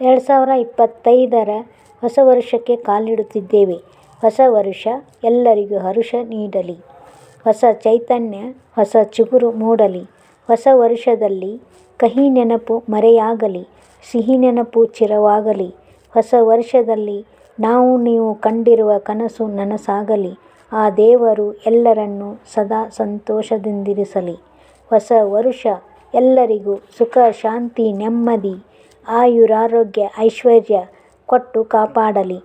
ಎರಡು ಸಾವಿರ ಇಪ್ಪತ್ತೈದರ ಹೊಸ ವರ್ಷಕ್ಕೆ ಕಾಲಿಡುತ್ತಿದ್ದೇವೆ. ಹೊಸ ವರುಷ ಎಲ್ಲರಿಗೂ ಹರುಷ ನೀಡಲಿ. ಹೊಸ ಚೈತನ್ಯ, ಹೊಸ ಚಿಗುರು ಮೂಡಲಿ. ಹೊಸ ವರ್ಷದಲ್ಲಿ ಕಹಿ ನೆನಪು ಮರೆಯಾಗಲಿ. ಸಿಹಿ ನೆನಪು ಚಿರವಾಗಲಿ. ಹೊಸ ವರ್ಷದಲ್ಲಿ ನಾವು ನೀವು ಕಂಡಿರುವ ಕನಸು ನನಸಾಗಲಿ. ಆ ದೇವರು ಎಲ್ಲರನ್ನು ಸದಾ ಸಂತೋಷದಿಂದಿರಿಸಲಿ. ಹೊಸ ವರುಷ ಎಲ್ಲರಿಗೂ ಸುಖ ಶಾಂತಿ ನೆಮ್ಮದಿ ಆಯುರಾರೋಗ್ಯ ಐಶ್ವರ್ಯ ಕೊಟ್ಟು ಕಾಪಾಡಲಿ.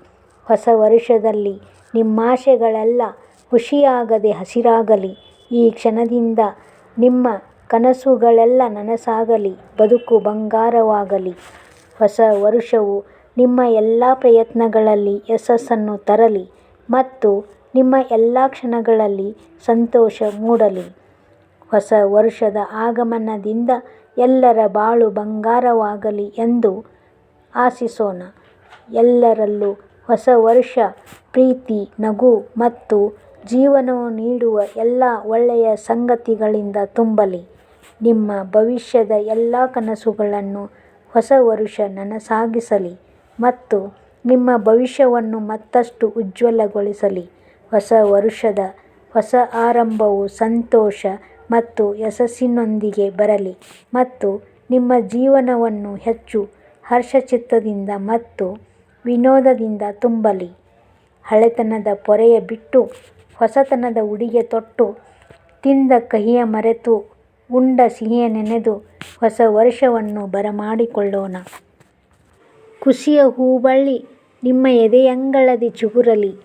ಹೊಸ ವರುಷದಲ್ಲಿ ನಿಮ್ಮಾಶೆಗಳೆಲ್ಲ ಖುಷಿಯಾಗದೆ ಹಸಿರಾಗಲಿ. ಈ ಕ್ಷಣದಿಂದ ನಿಮ್ಮ ಕನಸುಗಳೆಲ್ಲ ನನಸಾಗಲಿ. ಬದುಕು ಬಂಗಾರವಾಗಲಿ. ಹೊಸ ವರುಷವು ನಿಮ್ಮ ಎಲ್ಲ ಪ್ರಯತ್ನಗಳಲ್ಲಿ ಯಶಸ್ಸನ್ನು ತರಲಿ ಮತ್ತು ನಿಮ್ಮ ಎಲ್ಲ ಕ್ಷಣಗಳಲ್ಲಿ ಸಂತೋಷ ಮೂಡಲಿ. ಹೊಸ ವರ್ಷದ ಆಗಮನದಿಂದ ಎಲ್ಲರ ಬಾಳು ಬಂಗಾರವಾಗಲಿ ಎಂದು ಆಶಿಸೋಣ. ಎಲ್ಲರಲ್ಲೂ ಹೊಸ ವರ್ಷ ಪ್ರೀತಿ, ನಗು ಮತ್ತು ಜೀವನವು ನೀಡುವ ಎಲ್ಲಾ ಒಳ್ಳೆಯ ಸಂಗತಿಗಳಿಂದ ತುಂಬಲಿ. ನಿಮ್ಮ ಭವಿಷ್ಯದ ಎಲ್ಲಾ ಕನಸುಗಳನ್ನು ಹೊಸ ವರುಷ ನನಸಾಗಿಸಲಿ ಮತ್ತು ನಿಮ್ಮ ಭವಿಷ್ಯವನ್ನು ಮತ್ತಷ್ಟು ಉಜ್ವಲಗೊಳಿಸಲಿ. ಹೊಸ ವರುಷದ ಹೊಸ ಆರಂಭವು ಸಂತೋಷ ಮತ್ತು ಯಶಸ್ಸಿನೊಂದಿಗೆ ಬರಲಿ ಮತ್ತು ನಿಮ್ಮ ಜೀವನವನ್ನು ಹೆಚ್ಚು ಹರ್ಷಚಿತ್ತದಿಂದ ಮತ್ತು ವಿನೋದದಿಂದ ತುಂಬಲಿ. ಹಳೆತನದ ಪೊರೆಯ ಬಿಟ್ಟು, ಹೊಸತನದ ಉಡಿಗೆ ತೊಟ್ಟು, ತಿಂದ ಕಹಿಯ ಮರೆತು, ಉಂಡ ಸಿಹಿಯ ನೆನೆದು, ಹೊಸ ವರ್ಷವನ್ನು ಬರಮಾಡಿಕೊಳ್ಳೋಣ. ಖುಷಿಯ ಹೂಬಳ್ಳಿ ನಿಮ್ಮ ಎದೆಯಂಗಳದಿ ಚಿಗುರಲಿ.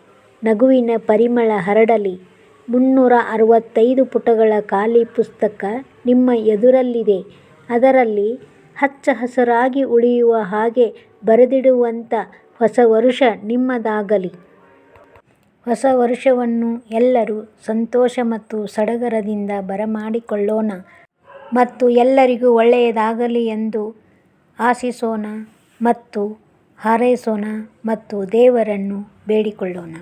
ನಗುವಿನ ಪರಿಮಳ ಹರಡಲಿ. ಮುನ್ನೂರ ಅರವತ್ತೈದು ಪುಟಗಳ ಖಾಲಿ ಪುಸ್ತಕ ನಿಮ್ಮ ಎದುರಲ್ಲಿದೆ. ಅದರಲ್ಲಿ ಹಚ್ಚ ಹಸರಾಗಿ ಉಳಿಯುವ ಹಾಗೆ ಬರೆದಿಡುವಂಥ ಹೊಸ ವರುಷ ನಿಮ್ಮದಾಗಲಿ. ಹೊಸ ವರುಷವನ್ನು ಎಲ್ಲರೂ ಸಂತೋಷ ಮತ್ತು ಸಡಗರದಿಂದ ಬರಮಾಡಿಕೊಳ್ಳೋಣ ಮತ್ತು ಎಲ್ಲರಿಗೂ ಒಳ್ಳೆಯದಾಗಲಿ ಎಂದು ಆಶಿಸೋಣ ಮತ್ತು ಹಾರೈಸೋಣ ಮತ್ತು ದೇವರನ್ನು ಬೇಡಿಕೊಳ್ಳೋಣ.